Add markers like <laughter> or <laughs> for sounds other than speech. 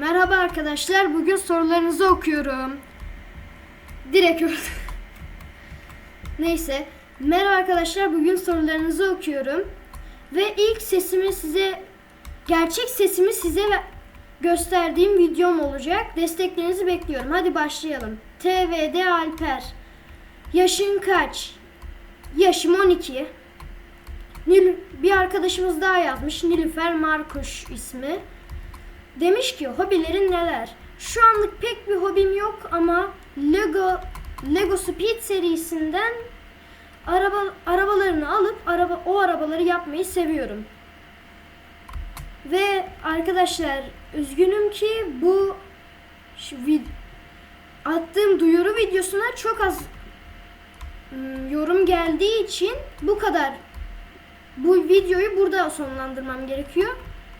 Merhaba arkadaşlar. Bugün sorularınızı okuyorum. Direkt. <laughs> Neyse. Merhaba arkadaşlar. Bugün sorularınızı okuyorum. Ve ilk sesimi size gerçek sesimi size gösterdiğim videom olacak. Desteklerinizi bekliyorum. Hadi başlayalım. TVD Alper. Yaşın kaç? Yaşım 12. Nil bir arkadaşımız daha yazmış. Nilüfer Markuş ismi. Demiş ki hobilerin neler? Şu anlık pek bir hobim yok ama Lego Lego Speed serisinden araba arabalarını alıp araba o arabaları yapmayı seviyorum. Ve arkadaşlar üzgünüm ki bu vid- attığım duyuru videosuna çok az ım, yorum geldiği için bu kadar bu videoyu burada sonlandırmam gerekiyor.